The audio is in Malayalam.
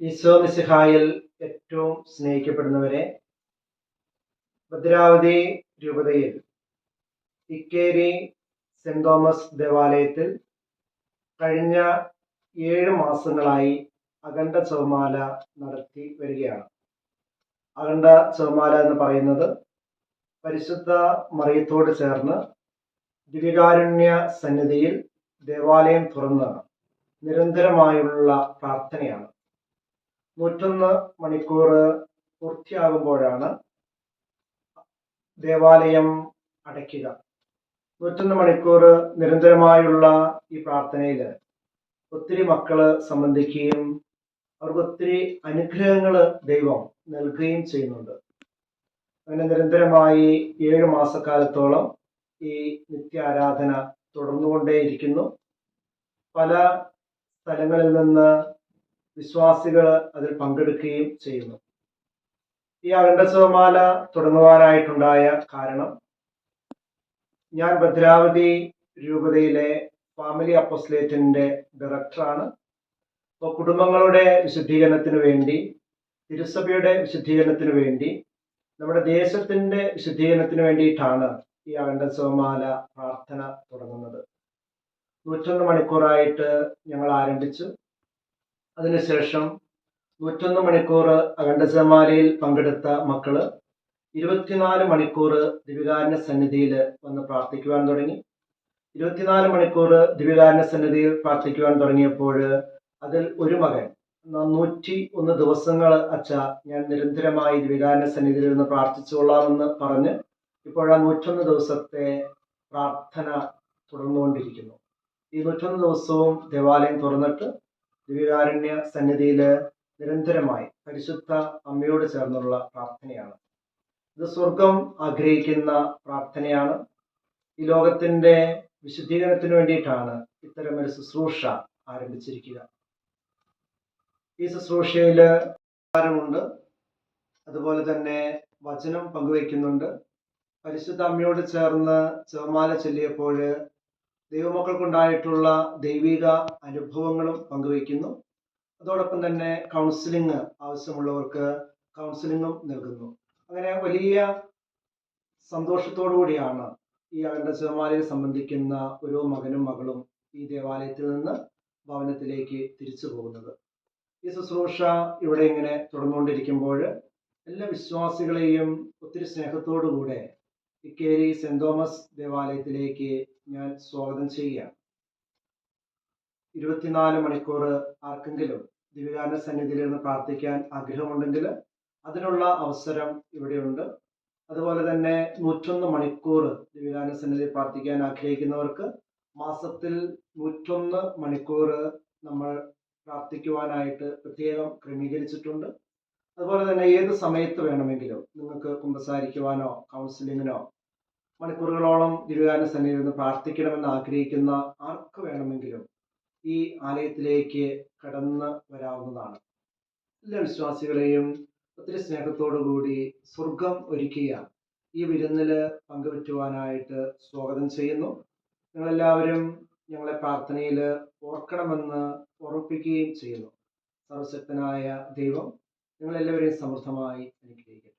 ഈശോ മിസിഹായിൽ ഏറ്റവും സ്നേഹിക്കപ്പെടുന്നവരെ ഭദ്രാവതി രൂപതയിൽ ഇക്കേരി സെന്റ് തോമസ് ദേവാലയത്തിൽ കഴിഞ്ഞ ഏഴ് മാസങ്ങളായി അഖണ്ഡ ചുവമാല നടത്തി വരികയാണ്. അഖണ്ഡ ചുവമാല എന്ന് പറയുന്നത് പരിശുദ്ധ മറിയത്തോട് ചേർന്ന് ദിവ്യകാരുണ്യ സന്നിധിയിൽ ദേവാലയം തുറന്ന് നിരന്തരമായുള്ള പ്രാർത്ഥനയാണ്. നൂറ്റൊന്ന് മണിക്കൂർ പൂർത്തിയാകുമ്പോഴാണ് ദേവാലയം അടയ്ക്കുക. നൂറ്റൊന്ന് മണിക്കൂർ നിരന്തരമായുള്ള ഈ പ്രാർത്ഥനയിൽ ഒത്തിരി മക്കൾ സംബന്ധിക്കുകയും അവർക്ക് ഒത്തിരി അനുഗ്രഹങ്ങൾ ദൈവം നൽകുകയും ചെയ്യുന്നുണ്ട്. അങ്ങനെ നിരന്തരമായി ഏഴ് മാസക്കാലത്തോളം ഈ നിത്യാരാധന തുടർന്നുകൊണ്ടേയിരിക്കുന്നു. പല സ്ഥലങ്ങളിൽ നിന്ന് വിശ്വാസികൾ അതിൽ പങ്കെടുക്കുകയും ചെയ്യുന്നു. ഈ അഖണ്ഡശവമാല തുടങ്ങുവാനായിട്ടുണ്ടായ കാരണം ഞാൻ ഭദ്രാവതി രൂപതയിലെ ഫാമിലി അപ്പോസ്ലേറ്റിന്റെ ഡയറക്ടറാണ് അപ്പോൾ കുടുംബങ്ങളുടെ വിശുദ്ധീകരണത്തിന് വേണ്ടി തിരുസഭയുടെ വിശുദ്ധീകരണത്തിന് വേണ്ടി നമ്മുടെ ദേശത്തിന്റെ വിശുദ്ധീകരണത്തിന് വേണ്ടിയിട്ടാണ് ഈ അഖണ്ഡശവമാല പ്രാർത്ഥന തുടങ്ങുന്നത്. നൂറ്റൊന്ന് മണിക്കൂറായിട്ട് ഞങ്ങൾ ആരംഭിച്ചു. അതിനുശേഷം നൂറ്റൊന്ന് മണിക്കൂർ അഖണ്ഡജമാലയിൽ പങ്കെടുത്ത മക്കൾ ഇരുപത്തിനാല് മണിക്കൂർ ദിവ്യകാരുണ്യ സന്നിധിയിൽ വന്ന് പ്രാർത്ഥിക്കുവാൻ തുടങ്ങി. ഇരുപത്തിനാല് മണിക്കൂർ ദിവ്യകാരുണ്യ സന്നിധിയിൽ പ്രാർത്ഥിക്കുവാൻ തുടങ്ങിയപ്പോൾ അതിൽ ഒരു മകൻ നൂറ്റി ഒന്ന് ദിവസങ്ങൾ അച്ഛ ഞാൻ നിരന്തരമായി ദിവ്യകാരുണ്യ സന്നിധിയിൽ നിന്ന് പ്രാർത്ഥിച്ചുകൊള്ളാമെന്ന് പറഞ്ഞ് ഇപ്പോഴാ നൂറ്റൊന്ന് ദിവസത്തെ പ്രാർത്ഥന തുടർന്നുകൊണ്ടിരിക്കുന്നു. ഈ നൂറ്റൊന്ന് ദിവസവും ദേവാലയം തുറന്നിട്ട് ദിവ്യകാരുണ്യ സന്നിധിയിൽ നിരന്തരമായി പരിശുദ്ധ അമ്മയോട് ചേർന്നുള്ള പ്രാർത്ഥനയാണ്. ഇത് സ്വർഗം ആഗ്രഹിക്കുന്ന പ്രാർത്ഥനയാണ്. ഈ ലോകത്തിന്റെ വിശുദ്ധീകരണത്തിന് വേണ്ടിയിട്ടാണ് ഇത്തരമൊരു ശുശ്രൂഷ ആരംഭിച്ചിരിക്കുക. ഈ ശുശ്രൂഷയിൽ ഉണ്ട് അതുപോലെ തന്നെ വചനം പങ്കുവയ്ക്കുന്നുണ്ട്. പരിശുദ്ധ അമ്മയോട് ചേർന്ന് ചെറുമാല ചൊല്ലിയപ്പോൾ ദൈവമക്കൾക്കുണ്ടായിട്ടുള്ള ദൈവിക അനുഭവങ്ങളും പങ്കുവയ്ക്കുന്നു. അതോടൊപ്പം തന്നെ കൗൺസിലിംഗ് ആവശ്യമുള്ളവർക്ക് കൗൺസിലിംഗും നൽകുന്നു. അങ്ങനെ വലിയ സന്തോഷത്തോടു കൂടിയാണ് ഈ അഖണ്ഡ ശിവമാലയെ സംബന്ധിക്കുന്ന ഓരോ മകനും മകളും ഈ ദേവാലയത്തിൽ നിന്ന് ഭവനത്തിലേക്ക് തിരിച്ചു പോകുന്നത്. ഈ ശുശ്രൂഷ ഇവിടെ ഇങ്ങനെ തുടർന്നുകൊണ്ടിരിക്കുമ്പോൾ എല്ലാ വിശ്വാസികളെയും ഒത്തിരി സ്നേഹത്തോടു കൂടെ ഇക്കേരി സെന്റ് തോമസ് ദേവാലയത്തിലേക്ക് ഞാൻ സ്വാഗതം ചെയ്യുകയാണ് ഇരുപത്തിനാല് മണിക്കൂർ ആർക്കെങ്കിലും ദിവ്യകാരണ സന്നിധിയിൽ നിന്ന് പ്രാർത്ഥിക്കാൻ ആഗ്രഹമുണ്ടെങ്കിൽ അതിനുള്ള അവസരം ഇവിടെയുണ്ട്. അതുപോലെ തന്നെ നൂറ്റൊന്ന് മണിക്കൂർ ദിവ്യകാരണ സന്നിധിയിൽ പ്രാർത്ഥിക്കാൻ ആഗ്രഹിക്കുന്നവർക്ക് മാസത്തിൽ നൂറ്റൊന്ന് മണിക്കൂർ നമ്മൾ പ്രാർത്ഥിക്കുവാനായിട്ട് പ്രത്യേകം ക്രമീകരിച്ചിട്ടുണ്ട്. അതുപോലെ തന്നെ ഏത് സമയത്ത് വേണമെങ്കിലും നിങ്ങൾക്ക് കുമ്പസാരിക്കുവാനോ കൗൺസിലിങ്ങിനോ മണിക്കൂറുകളോളം സന്നിധിയിൽ നിന്ന് പ്രാർത്ഥിക്കണമെന്ന് ആഗ്രഹിക്കുന്ന ആർക്ക് വേണമെങ്കിലും ഈ ആലയത്തിലേക്ക് കടന്ന് വരാവുന്നതാണ്. എല്ലാ വിശ്വാസികളെയും ഒത്തിരി സ്നേഹത്തോടു കൂടി സ്വർഗം ഒരുക്കിയ ഈ വിരുന്നിൽ പങ്കുപറ്റുവാനായിട്ട് സ്വാഗതം ചെയ്യുന്നു. നിങ്ങളെല്ലാവരും ഞങ്ങളെ പ്രാർത്ഥനയിൽ ഓർക്കണമെന്ന് ഓർമ്മിപ്പിക്കുകയും ചെയ്യുന്നു. സർവശക്തനായ ദൈവം നിങ്ങളെല്ലാവരെയും സമൃദ്ധമായി അനുഗ്രഹിക്കും